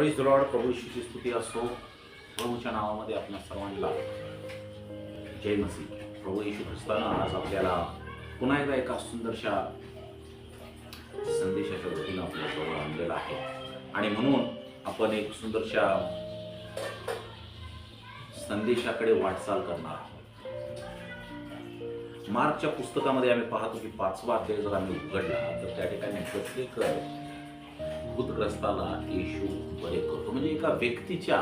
Praise Lord प्रभू शिशी स्तुती असो. प्रभूच्या नावामध्ये आपल्या सर्वांना जय मसीह. प्रभू येशू ख्रिस्तानं आज आपल्याला पुन्हा एकदा एका सुंदरशा संदेशाच्या वतीनं आपल्या जवळ आणलेला आहे. आणि म्हणून आपण एक सुंदरशा संदेशाकडे वाटचाल करणार आहोत. मार्कच्या पुस्तकामध्ये आम्ही पाहतो की पाचवा अध्याय जर आम्ही उघडला तर त्या ठिकाणी प्रत्येक भूतग्रस्ताला येशू बरे करतो. म्हणजे एका व्यक्तीच्या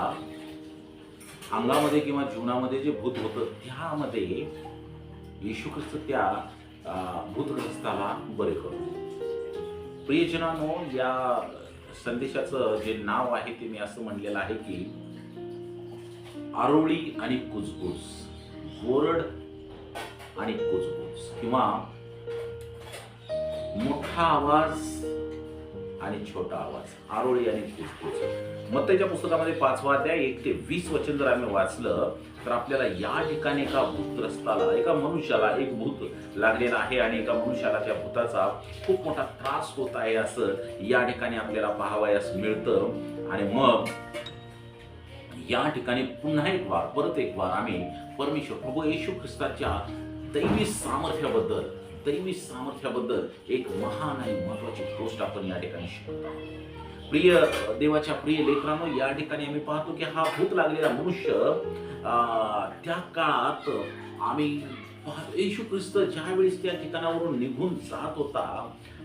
अंगामध्ये किंवा जीवनामध्ये जे भूत होतं त्यामध्ये येशू ख्रिस्त त्या भूतग्रस्ताला बरे करतो. प्रियजनानो या संदेशाचं जे नाव आहे ते मी असं म्हणलेलं आहे की आरोळी आणि कुजबुज गोरड आणि कुजबुज किंवा मोठा आवाज आणि छोटा आवाज. आरोळी आणि कुजबूज मग त्याच्या पुस्तकामध्ये पाचवा अध्याय एक ते वीस वचन जर आम्ही वाचलं तर आपल्याला या ठिकाणी एका भूतग्रस्ताला एका मनुष्याला एक भूत लागलेला आहे आणि एका मनुष्याला त्या भूताचा खूप मोठा त्रास होत आहे असं या ठिकाणी आपल्याला पाहावयास मिळतं. आणि मग या ठिकाणी पुन्हा एक वार परत एक वार आम्ही परमेश्वर प्रभू येशू ख्रिस्ताच्या दैवी सामर्थ्याबद्दल तरी मी सामर्थ्याबद्दल एक महान आणि महत्वाची गोष्ट आपण या ठिकाणी शिकतो प्रिय देवाच्या प्रिय लेकरांनो या ठिकाणी आम्ही पाहतो की हा भूत लागलेला मनुष्य अं, त्या काळात आम्ही येशू ख्रिस्त ज्या वेळेस त्या ठिकाणावरून निघून जात होता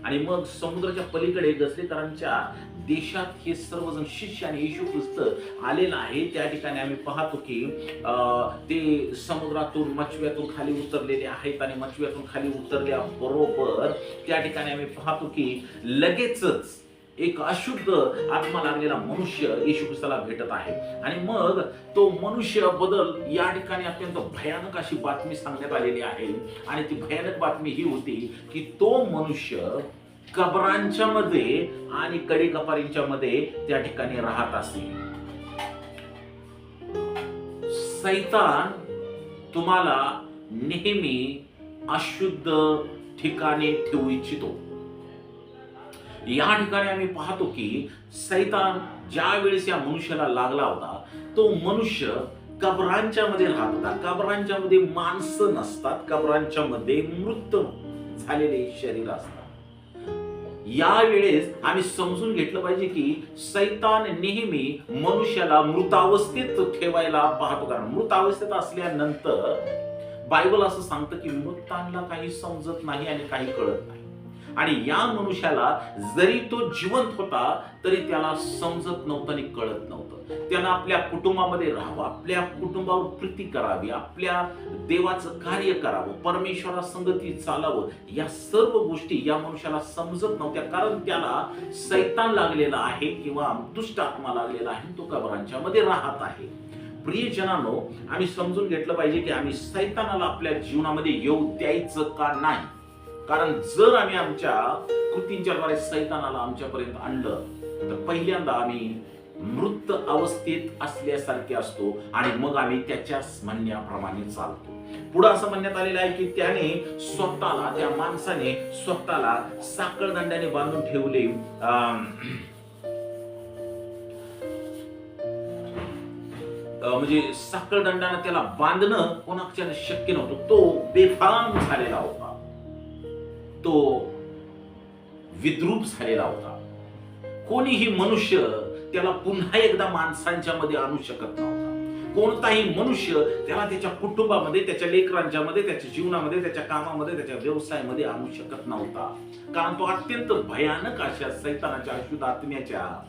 आणि मग समुद्राच्या पलीकडे दसरेकरांच्या देशात हे सर्वजण शिष्य आणि येशू ख्रिस्त आलेला आहे. त्या ठिकाणी आम्ही पाहतो की अं, ते समुद्रातून मचव्यातून खाली उतरलेले आहेत आणि मचव्यातून खाली उतरल्या बरोबर त्या ठिकाणी आम्ही पाहतो की लगेचच एक अशुद्ध आत्मा लागलेला मनुष्य येशू ख्रिस्ताला भेटत आहे. आणि मग तो मनुष्य बदल या ठिकाणी अत्यंत भयानक अशी बातमी सांगण्यात आलेली आहे. आणि ती भयानक बातमी ही होती की तो मनुष्य कबरांच्या मध्ये आणि कडी कपारींच्या मध्ये त्या ठिकाणी राहत असे. सैतान तुम्हाला नेहमी अशुद्ध ठिकाणी ठेवू इच्छितो. या ठिकाणी आम्ही पाहतो की सैतान ज्या वेळेस या मनुष्याला लागला होता तो मनुष्य कबरांच्या मध्ये राहत होता. कबरांच्या मध्ये माणसं नसतात कबरांच्या मध्ये मृत झालेले शरीर असतात. या वेळेस आम्ही समजून घेतलं पाहिजे की सैतान नेहमी मनुष्याला मृतावस्थेत ठेवायला पाहतो. कारण मृतावस्थेत असल्यानंतर बायबल असं सांगतं की मृतांना काही समजत नाही आणि काही कळत नाही. आणि या मनुष्याला जरी तो जिवंत होता तरी त्याला समजत नव्हतं आणि कळत नव्हतं. त्यानं आपल्या कुटुंबामध्ये राहावं आपल्या कुटुंबावर प्रीती करावी आपल्या देवाचं कार्य करावं परमेश्वरा संगती चालावं या सर्व गोष्टी या मनुष्याला समजत नव्हत्या. कारण त्याला सैतान लागलेला आहे किंवा दुष्ट आत्मा लागलेला आहे तो कबरांच्यामध्ये राहत आहे? प्रियजनानो आम्ही समजून घेतलं पाहिजे की आम्ही सैतानाला आपल्या जीवनामध्ये येऊ द्यायचं का नाही? कारण जर आम्ही आमच्या कृतींच्या द्वारे सैतानाला आमच्यापर्यंत आणलं तर पहिल्यांदा आम्ही मृत अवस्थेत असल्यासारखे असतो आणि मग आम्ही त्याच्या म्हणण्याप्रमाणे चालतो. पुढे असं म्हणण्यात आलेलं आहे की त्याने स्वतःला त्या माणसाने स्वतःला साखळदंड्याने बांधून ठेवले. अं, म्हणजे साखळदंडाने त्याला बांधणं कोणाच्या शक्य नव्हतं तो बेफाम झालेला होता. तो विद्रूप झालेला होता. कोणीही मनुष्य त्याला पुन्हा एकदा माणसांच्या मध्ये आणू शकत नव्हता. कोणताही मनुष्य त्याला त्याच्या कुटुंबामध्ये त्याच्या लेकरांच्या मध्ये त्याच्या जीवनामध्ये त्याच्या कामामध्ये त्याच्या व्यवसायामध्ये आणू शकत नव्हता. कारण तो अत्यंत भयानक अशा सैतानाच्या अशुद्ध आत्म्याच्या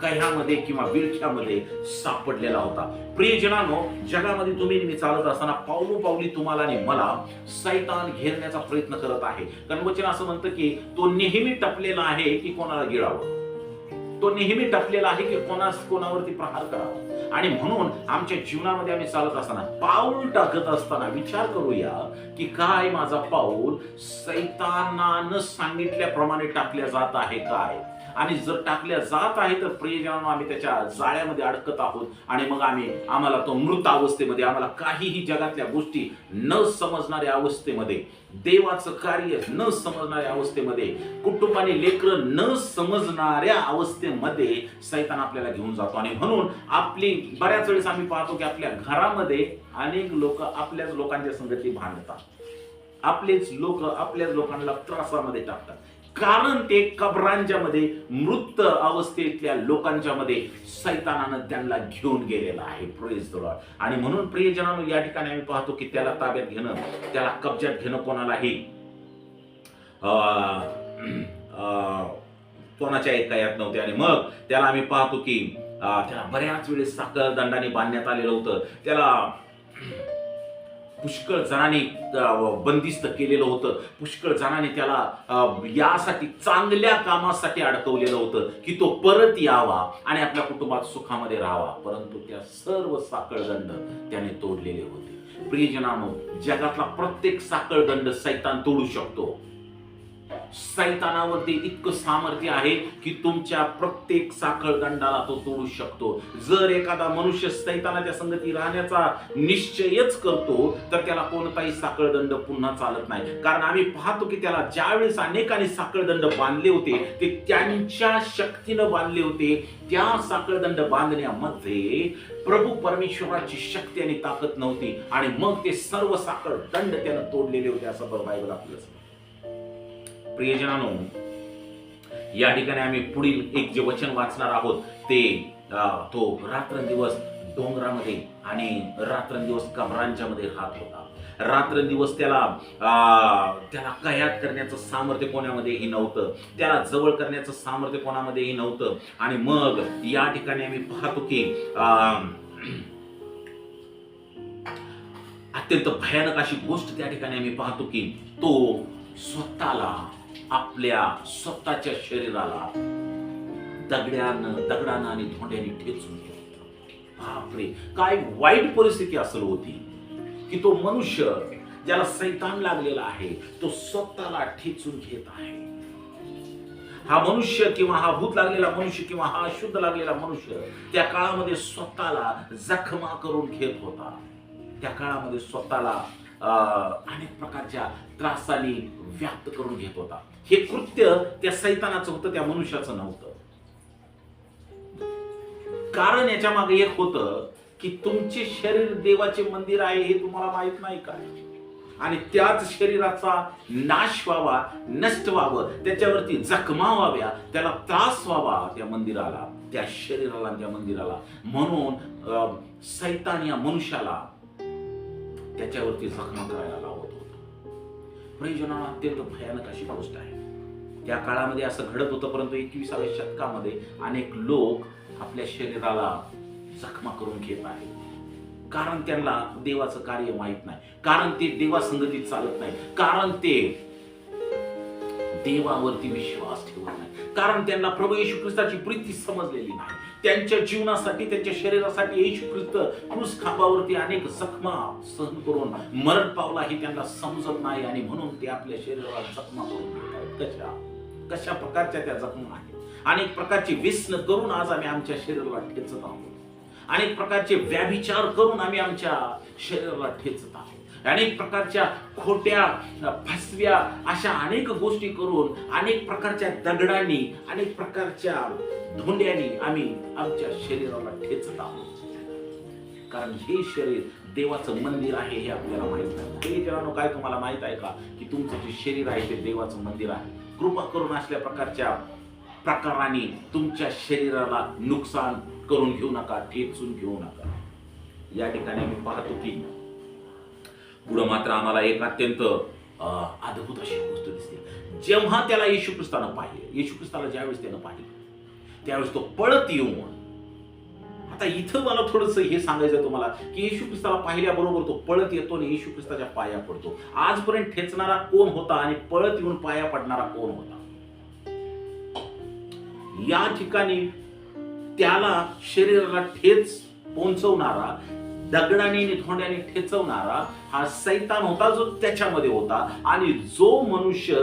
कह्यामध्ये किंवा विळख्यामध्ये सापडलेला होता. प्रियजनानो जगामध्ये तुम्ही नेहमी चालत असताना पावलो पावली तुम्हाला आणि मला सैतान घेरण्याचा प्रयत्न करत आहे. कारण वचन असं म्हणतं की तो नेहमी टपलेला आहे की कोणाला गिळावं? तो नेहमी टपलेला आहे की कोणास कोणावरती प्रहार करावा? आणि म्हणून आमच्या जीवनामध्ये आम्ही चालत असताना पाऊल टाकत असताना विचार करूया की काय माझा पाऊल सैतानानं सांगितल्याप्रमाणे टाकल्या जात आहे काय? आणि जर टाकल्या जात आहे तर प्रियजनांना आम्ही त्याच्या जाळ्यामध्ये अडकत आहोत. आणि मग आम्ही आम्हाला तो मृत अवस्थेमध्ये आम्हाला काहीही जगातल्या गोष्टी न समजणाऱ्या अवस्थेमध्ये देवाचं कार्य न समजणाऱ्या अवस्थेमध्ये कुटुंबाने लेकर न समजणाऱ्या अवस्थेमध्ये सैतान आपल्याला घेऊन जातो. आणि म्हणून आपली बऱ्याच वेळेस आम्ही पाहतो की आपल्या घरामध्ये अनेक लोक आपल्याच लोकांच्या संगती भांडतात. आपलेच लोक आपल्याच लोकांना त्रासामध्ये टाकतात. कारण ते कबरांच्या मध्ये मृत अवस्थेतल्या लोकांच्या मध्ये सैतानानं त्यांना घेऊन गेलेला आहे. प्रेज आणि म्हणून प्रियजनानं या ठिकाणी आम्ही पाहतो की त्याला ताब्यात घेणं त्याला कब्जात घेणं कोणालाही अं, अं, कोणाच्या ऐकायात नव्हते. आणि मग त्याला आम्ही पाहतो की त्याला बऱ्याच वेळेस साखर दंडाने बांधण्यात आलेलं होतं. त्याला पुष्कळ जणांनी बंदिस्त केलेलं होतं. पुष्कळ जणांनी त्याला यासाठी चांगल्या कामासाठी अडकवलेलं होतं की तो परत यावा आणि आपल्या कुटुंबात सुखामध्ये राहावा. परंतु त्या सर्व साखळदंड त्याने तोडलेले होते. प्रियजनानो जगातला प्रत्येक साखळदंड सैतान तोडू शकतो. सैतानावरती इतकं सामर्थ्य आहे की तुमच्या प्रत्येक साखळदंडाला तो तोडू शकतो. जर एखादा मनुष्य सैतानाच्या संगती राहण्याचा निश्चयच करतो तर त्याला कोणताही साखळदंड पुन्हा चालत नाही. कारण आम्ही पाहतो की त्याला ज्यावेळेस अनेकांनी साखळदंड बांधले होते ते त्यांच्या शक्तीनं बांधले होते. त्या साखळदंड बांधण्यामध्ये प्रभू परमेश्वराची शक्ती आणि ताकद नव्हती. आणि मग ते सर्व साखळदंड त्यानं तोडलेले होते असं बरं बायबल आपल्याला प्रियजनानो या ठिकाणी आम्ही पुढील एक जे वचन वाचणार आहोत ते अं, तो रात्रंदिवस डोंगरामध्ये आणि रात्रंदिवस कमरांच्या मध्ये राहत होता. रात्रंदिवस त्याला अं, त्याला कयात करण्याचं सामर्थ्य कोणामध्येही नव्हतं. त्याला जवळ करण्याचं सामर्थ्य कोणामध्येही नव्हतं. आणि मग या ठिकाणी आम्ही पाहतो की अं, अत्यंत भयानक अशी गोष्ट त्या ठिकाणी आम्ही पाहतो की तो स्वतःला आपल्या स्वतःच्या शरीराला दगड्यानं दगडानं आणि धोंड्याने ठेचून घेत बापरे काय वाईट परिस्थिती असेल होती की तो मनुष्य ज्याला सैतान लागलेला आहे तो स्वतःला ठेचून घेत आहे. हा मनुष्य किंवा हा भूत लागलेला मनुष्य किंवा हा अशुद्ध लागलेला मनुष्य त्या काळामध्ये स्वतःला जखमा करून घेत होता. त्या काळामध्ये स्वतःला अं, अनेक प्रकारच्या त्रासाने व्याप्त करून घेत होता. हे कृत्य त्या सैतानाचं होतं त्या मनुष्याचं नव्हतं. कारण याच्या मागे एक होतं की तुमचे शरीर देवाचे मंदिर आहे हे तुम्हाला माहीत नाही काय आणि त्याच शरीराचा नाश व्हावा नष्ट व्हावं त्याच्यावरती जखमा व्हाव्या त्याला त्रास व्हावा त्या मंदिराला त्या शरीराला त्या मंदिराला. म्हणून अं, सैतान या मनुष्याला त्याच्यावरती जखमा करायला लावत होता. प्रयोजनाला अत्यंत भयानक अशी गोष्ट आहे. त्या काळामध्ये असं घडत होतं परंतु एकविसाव्या शतकामध्ये अनेक लोक आपल्या शरीराला जखमा करून घेत आहेत. कारण त्यांना देवाचं कार्य माहीत नाही कारण ते देवासंगतीत चालत नाही कारण ते देवावरती विश्वास ठेवत नाही कारण त्यांना प्रभू येशू ख्रिस्ताची प्रीती समजलेली नाही. त्यांच्या जीवनासाठी त्यांच्या शरीरासाठी येशू ख्रिस्त क्रूस खांबावरती अनेक जखमा सहन करून मरण पावला हे त्यांना समजत नाही आणि म्हणून ते आपल्या शरीराला जखमा करून आहेत कशा? कशा प्रकारच्या त्या जखमा आहेत. अनेक प्रकारचे व्यसन करून आज आम्ही आमच्या शरीराला ठेचत आहोत. अनेक प्रकारचे व्याभिचार करून आम्ही आमच्या शरीराला ठेचत आहोत. अनेक प्रकारच्या खोट्या फसव्या अशा अनेक गोष्टी करून अनेक प्रकारच्या दगडांनी अनेक प्रकारच्या धोंड्यांनी आम्ही आमच्या शरीराला ठेचत आहोत. कारण हे शरीर देवाचं मंदिर आहे हे आपल्याला माहीत नाही. हे जणांनो काय तुम्हाला माहीत आहे का? की तुमचं जे शरीर आहे ते देवाचं मंदिर आहे. कृपा करून असल्या प्रकारच्या प्रकाराने तुमच्या शरीराला नुकसान करून घेऊ नका ठेचून घेऊ नका. या ठिकाणी मी पाहतो की पुढं मात्र आम्हाला एक अत्यंत अद्भुत अशी गोष्ट दिसते. जेव्हा त्याला येशू ख्रिस्तानं पाहिले येशू ख्रिस्ताला ज्यावेळेस त्यानं पाहिले त्यावेळेस तो पळत येऊन आता इथं मला थोडस हे सांगायचं तुम्हाला की येशू ख्रिस्ताला पाहिल्याबरोबर तो पळत येतो आणि येशू ख्रिस्ताच्या पाया पडतो. आजपर्यंत ठेचणारा कोण होता आणि पळत येऊन पाया पडणारा कोण होता? या ठिकाणी त्याला शरीराला ठेच पोहोचवणारा दगडाने आणि धोंड्याने ठेचवणारा हा सैतान होता जो त्याच्यामध्ये होता. आणि जो मनुष्य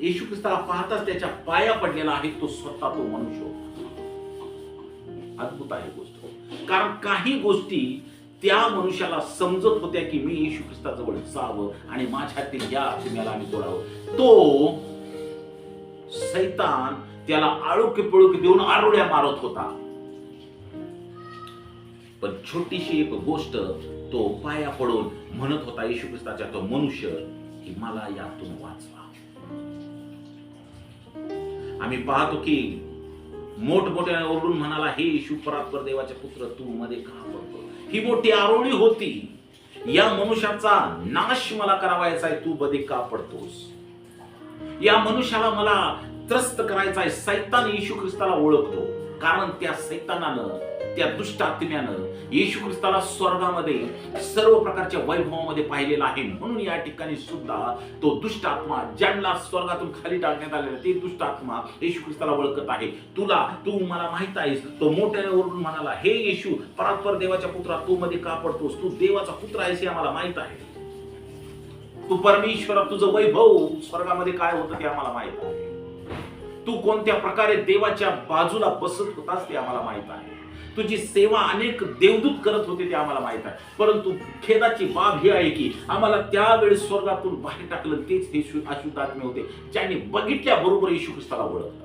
येशू ख्रिस्ताला पाहताच त्याच्या पाया पडलेला आहे तो स्वतः तो मनुष्य होता. अद्भुत आहे गोष्ट. कारण काही गोष्टी त्या मनुष्याला समजत होत्या की मी येशू ख्रिस्ताजवळ जावं आणि माझ्यातील या आत्म्याला आम्ही तोडावं तो सैतान त्याला आळोक्य पळुके देऊन आरोड्या मारत होता. पण छोटीशी एक गोष्ट तो पाया पडून म्हणत होता येशू ख्रिस्ताच्या तो मनुष्य की मला यातून वाचवा. आम्ही पाहतो की मोठमोठ्याने ओरडून म्हणाला हे येशू परात्पर देवाचे पुत्र तू मध्ये का पडतो? ही मोठी आरोळी होती. या मनुष्याचा नाश मला करावायचा आहे तू मध्ये का पडतोस? या मनुष्याला मला त्रस्त करायचा आहे. सैतान येशू ख्रिस्ताला ओळखतो. कारण त्या सैतानानं त्या दुष्ट आत्म्यानं येशू ख्रिस्ताला स्वर्गामध्ये सर्व प्रकारच्या वैभवामध्ये पाहिलेला आहे. म्हणून या ठिकाणी सुद्धा तो दुष्ट आत्मा ज्यांना स्वर्गातून खाली टाकण्यात आलेला ते दुष्ट आत्मा येशू ख्रिस्ताला ओळखत आहे. तुला तू मला माहीत आहेस तो मोठ्याने ओरडून म्हणाला हे येशू परात्पर देवाच्या पुत्रा तू मध्ये का पडतोस? तू देवाचा पुत्र आहेस हे आम्हाला माहीत आहे. तू परमेश्वर तुझं वैभव स्वर्गामध्ये काय होतं ते आम्हाला माहीत आहे. तू कोणत्या प्रकारे देवाच्या बाजूला बसत होतास ते आम्हाला माहीत आहे. तुझी सेवा अनेक देवदूत करत होते ते आम्हाला माहीत आहे. परंतु खेदाची बाब ही आहे की आम्हाला त्यावेळेस स्वर्गातून बाहेर टाकलं तेच हे शु- अशुद्ध आत्मे होते ज्यांनी बघितल्याबरोबर येशू ख्रिस्ताला ओळखलं.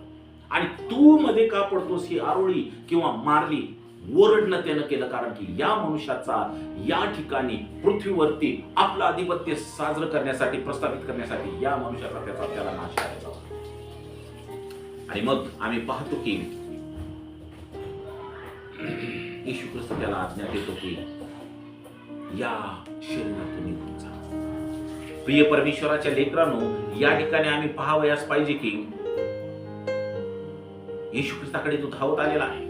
आणि तू मध्ये का पडतोस ही आरोळी किंवा मारली ओरडणं त्यानं केलं कारण की या मनुष्याचा या ठिकाणी पृथ्वीवरती आपलं आधिपत्य साजरं करण्यासाठी प्रस्थापित करण्यासाठी या मनुष्याचा त्याचा त्याला नाश करायचा आणि मग आम्ही पाहतो की येशू ख्रिस्त त्याला आज्ञा देतो की या शरीरातून निघून जा. प्रिय परमेश्वराच्या लेकरांनो या ठिकाणी आम्ही पाहावयास पाहिजे की येशू ख्रिस्ताकडे तो धावत आलेला आहे.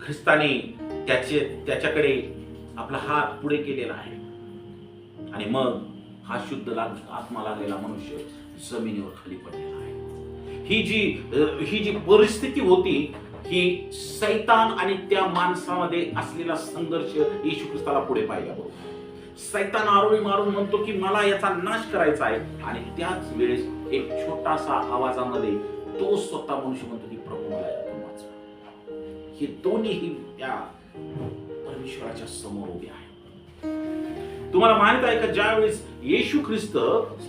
ख्रिस्ताने त्याचे त्याच्याकडे आपला हात पुढे केलेला आहे. आणि मग हा शुद्ध लाग आत्मा लागलेला मनुष्य जमिनीवर खाली पडलेला आहे. ही जी ही जी परिस्थिती होती ही सैतान आणि त्या माणसामध्ये असलेला संघर्ष येशू ख्रिस्ताला पुढे पाहिला बरोबर सैतान आरोळी मारून म्हणतो की मला याचा नाश करायचा आहे. आणि त्याच वेळेस एक छोटासा आवाजामध्ये तो स्वतः मनुष्य म्हणतो की प्रभू मला यातून वाचवा. हे दोन्हीही त्या परमेश्वराच्या समोर उभे आहे तुम्हाला माहीत आहे का ज्यावेळेस येशू ख्रिस्त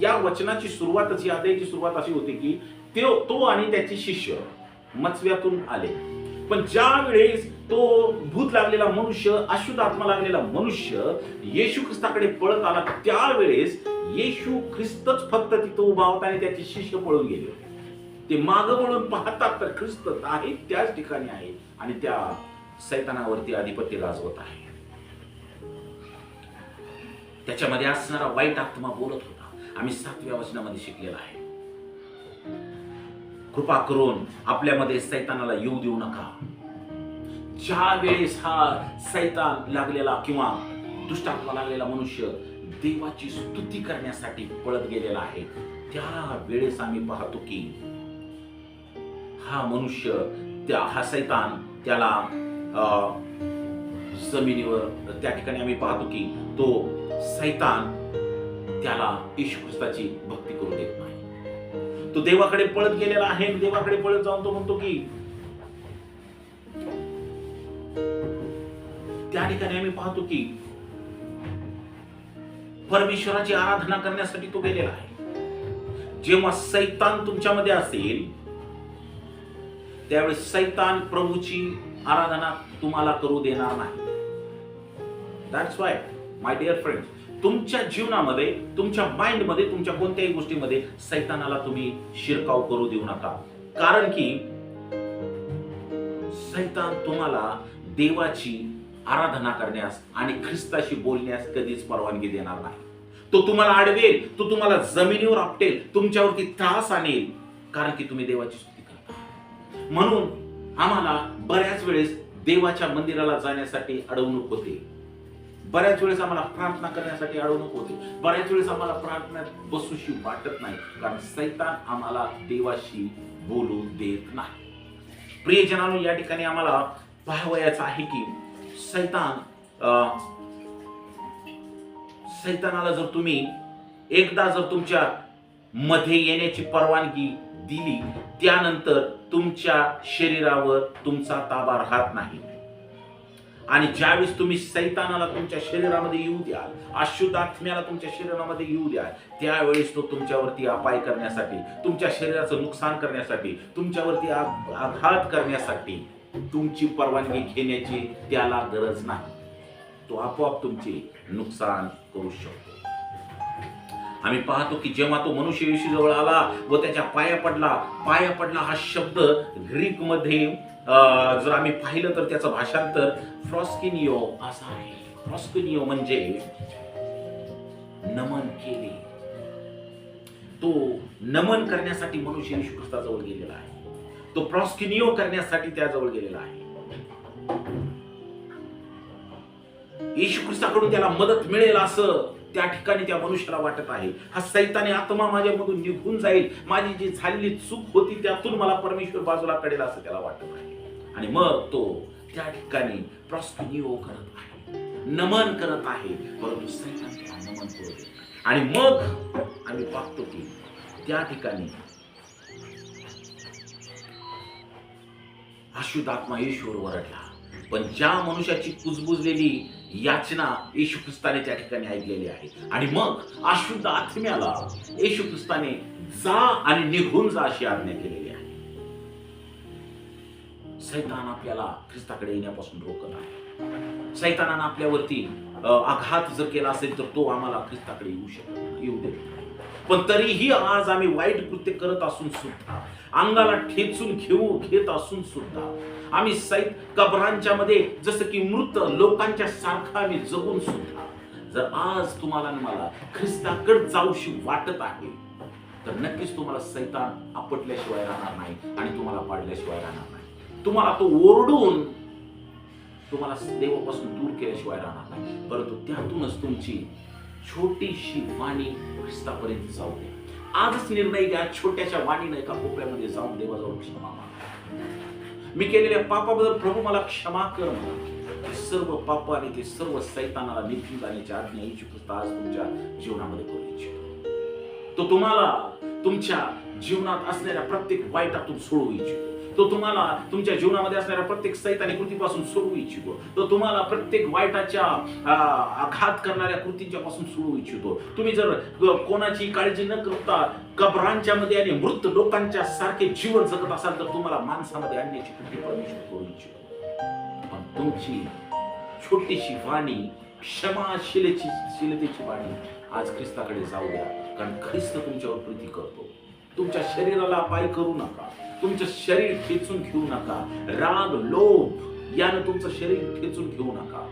या वचनाची सुरुवातच या अध्यायाची सुरुवात अशी होती की तो आणि त्याचे शिष्य मचव्यातून आले. पण ज्या वेळेस तो भूत लागलेला मनुष्य अशुद्ध आत्मा लागलेला मनुष्य येशू ख्रिस्ताकडे पळत आला त्यावेळेस येशू ख्रिस्तच फक्त तिथं उभा होता आणि त्याचे शिष्य पळून गेले होते. ते माग म्हणून पाहतात तर ख्रिस्त आहे त्याच ठिकाणी आहे आणि त्या सैतानावरती अधिपत्य गाजवत आहे. त्याच्यामध्ये असणारा वाईट आत्मा बोलत होता. आम्ही सातव्या वचनामध्ये शिकलेला आहे. कृपा करून आपल्यामध्ये सैतानाला येऊ देऊ नका. ज्या वेळेस हा सैतान लागलेला किंवा दुष्टात्मा लागलेला मनुष्य देवाची स्तुती करण्यासाठी पळत गेलेला आहे त्या वेळेस आम्ही पाहतो की हा मनुष्य त्या हा सैतान त्याला अं, जमिनीवर त्या ठिकाणी आम्ही पाहतो की तो सैतान त्याला येशू ख्रिस्ताची भक्ती करू देतो. तो देवाकडे पळत गेलेला आहे देवाकडे पळत जाऊन तो म्हणतो की त्या ठिकाणी आम्ही पाहतो की परमेश्वराची आराधना करण्यासाठी तो गेलेला आहे. जेव्हा सैतान तुमच्यामध्ये असेल त्यावेळेस सैतान प्रभूची आराधना तुम्हाला करू देणार नाही. That's why my dear friend तुमच्या जीवनामध्ये तुमच्या माइंडमध्ये तुमच्या कोणत्याही गोष्टीमध्ये सैतानाला तुम्ही शिरकाव करू देऊ नका. कारण की सैतान तुम्हाला देवाची आराधना करण्यास आणि ख्रिस्ताशी बोलण्यास कधीच परवानगी देणार नाही. तो तुम्हाला अडवेल तो तुम्हाला जमिनीवर आपटेल तुमच्यावरती त्रास आणेल कारण की तुम्ही देवाची स्तुती करता. म्हणून आम्हाला बऱ्याच वेळेस देवाच्या मंदिराला जाण्यासाठी अडवणूक होते. बऱ्याच वेळेस आम्हाला प्रार्थना करण्यासाठी अडवणूक होते बऱ्याच वेळेस आम्हाला प्रार्थनेत बसूशी वाटत नाही कारण सैतान आम्हाला देवाशी बोलू देत नाही. प्रियजनानो या ठिकाणी आम्हाला पाहावयाचं आहे की सैतान अं, सैतानाला जर तुम्ही एकदा जर तुमच्या मध्ये येण्याची परवानगी दिली त्यानंतर तुमच्या शरीरावर तुमचा ताबा राहत नाही. आणि ज्यावेळेस तुम्ही सैतानाला तुमच्या शरीरामध्ये येऊ द्याल अशुद्ध आत्म्याला तुमच्या शरीरामध्ये येऊ द्याल त्यावेळेस तो तुमच्यावरती अपाय करण्यासाठी तुमच्या शरीराचं नुकसान करण्यासाठी तुमच्यावरती आ- आघात करण्यासाठी तुमची परवानगी घेण्याची त्याला गरज नाही. तो आपोआप तुमचे नुकसान करू शकतो. आम्ही पाहतो की जेव्हा तो मनुष्य येशू जवळ आला व त्याच्या पाया पडला पाया पडला हा शब्द ग्रीकमध्ये जर आम्ही पाहिलं तर त्याचं भाषांतर फ्रॉस्किनिओ असा आहे. फ्रॉस्किनिओ म्हणजे नमन केले. तो नमन करण्यासाठी मनुष्य येशू ख्रिस्ताजवळ गेलेला आहे. तो प्रॉस्किनिओ करण्यासाठी त्याजवळ गेलेला आहे. येशू ख्रिस्ताकडून त्याला मदत मिळेल असं त्या ठिकाणी त्या मनुष्याला वाटत आहे. हा सैताने आत्मा माझ्यामधून निघून जाईल. माझी जी झालेली चूक होती त्यातून मला परमेश्वर बाजूला कडेल असं त्याला वाटत आहे. आणि मग तो त्या ठिकाणी प्रॉस्पिनिओ करत आहे. नमन करत आहे. परंतु सैतान त्याला नमन करत आणि मग आम्ही पाहतो की त्या ठिकाणी अशुद्ध आत्मा वरडला पण ज्या मनुष्याची कुजबुजलेली याचना येशू ख्रिस्ताने त्या ठिकाणी ऐकलेली आहे. आणि मग अशुद्ध आत्म्याला येशू ख्रिस्ताने जा आणि निघून जा अशी आज्ञा केलेली आहे. सैतान आपल्याला ख्रिस्ताकडे येण्यापासून रोखत आहे. सैतानानं आपल्यावरती आघात जर केला असेल तर तो आम्हाला ख्रिस्ताकडे येऊ शकत येऊ देत पण तरीही आज आम्ही वाईट कृत्य करत असून सुद्धा अंगाला ठेचून घेऊ घेत असून सुद्धा आम्ही सैत कबरांच्या मध्ये जसं की मृत लोकांच्या सारखा आम्ही जगून सुद्धा जर आज तुम्हाला मला ख्रिस्ताकडे जाऊशी वाटत आहे तर नक्कीच तुम्हाला सैतान आपटल्याशिवाय राहणार नाही आणि तुम्हाला पाडल्याशिवाय राहणार नाही. तुम्हाला तो ओरडून तुम्हाला देवापासून दूर केल्याशिवाय राहणार नाही. परंतु त्यातूनच तुमची छोटीशी वाणी ख्रिस्तापर्यंत जाऊ दे. आजच निर्णय घ्या छोट्याशा वाणीनं एका कोपऱ्यामध्ये जाऊन देवाजवळ क्षमा मागा. मी केलेल्या पापाबद्दल प्रभू मला क्षमा कर म्हणा. सर्व पाप आणि ते सर्व सैतानाला निघून जाण्याची आज्ञा येशू आज तुमच्या जीवनामध्ये करू इच्छितो. तो तुम्हाला तुमच्या जीवनात असणाऱ्या प्रत्येक वाईटातून सोडवू इच्छितो. तो तुम्हाला तुमच्या जीवनामध्ये असणाऱ्या प्रत्येक सैतानी कृतीपासून सोडवू इच्छितो. तो तुम्हाला प्रत्येक वाईटाच्या आघात करणाऱ्या कृतींच्या पासून सोडवू इच्छितो. तुम्ही जर कोणाची काळजी न करता कबरांच्या मध्ये आणि मृत लोकांच्या सारखे जीवन जगत असाल तर तुम्हाला माणसामध्ये आणण्याची कृती परमेश्वर करू इच्छितो. पण तुमची छोटीशी वाणी क्षमाशीलतेची वाणी आज ख्रिस्ताकडे जाऊ द्या कारण ख्रिस्त तुमच्यावर प्रीती करतो. तुमच्या शरीराला पाय करू नका. तुमचं शरीर खेचून घेऊ नका. राग लोभ यानं तुमचं शरीर खेचून घेऊ नका.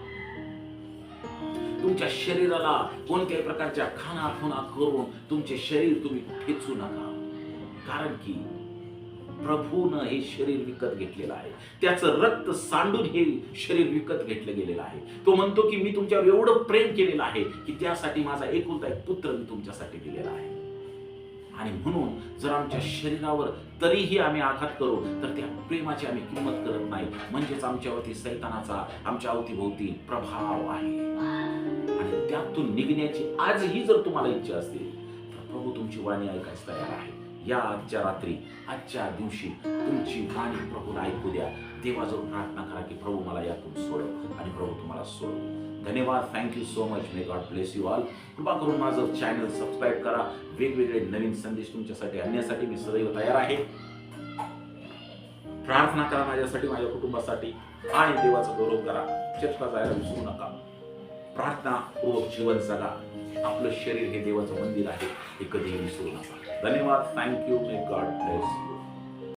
तुमच्या शरीराला कोणत्याही प्रकारच्या खाना करून तुमचे शरीर तुम्ही खेचू नका. कारण की प्रभूनं हे शरीर विकत घेतलेलं आहे. त्याचं रक्त सांडून हे शरीर विकत घेतलं गेलेलं आहे. तो म्हणतो की मी तुमच्यावर एवढं प्रेम केलेलं आहे की त्यासाठी माझा एकुलता एक पुत्र मी तुमच्यासाठी दिलेला आहे. आणि म्हणून जर आमच्या शरीरावर तरीही आम्ही आघात करू तर त्या प्रेमाची आम्ही किंमत करत नाही. म्हणजेच आमच्यावरती सैतानाचा आमच्या अवतीभोवती प्रभाव आहे. आणि त्यातून निघण्याची आजही जर तुम्हाला इच्छा असतील तर प्रभू तुमची वाणी ऐकायला तयार आहे. या आजच्या रात्री आजच्या दिवशी तुमची वाणी प्रभूला ऐकू द्या. देवाजवळ प्रार्थना करा की प्रभू मला यातून सोडव आणि प्रभू तुम्हाला सोडव. धन्यवाद. Thank you so much may God bless you all कृपा करून माझं चॅनल सबस्क्राईब करा. वेगवेगळे नवीन संदेश तुमच्यासाठी आणण्यासाठी मी सदैव तयार आहे. प्रार्थना करा माझ्यासाठी माझ्या कुटुंबासाठी आणि देवाचा गौरव करा. चर्चा जायला विसरू नका. प्रार्थना पूर्वक जीवन जगा. आपलं शरीर हे देवाचं मंदिर आहे हे कधीही विसरू नका. धन्यवाद. Thank you may God bless you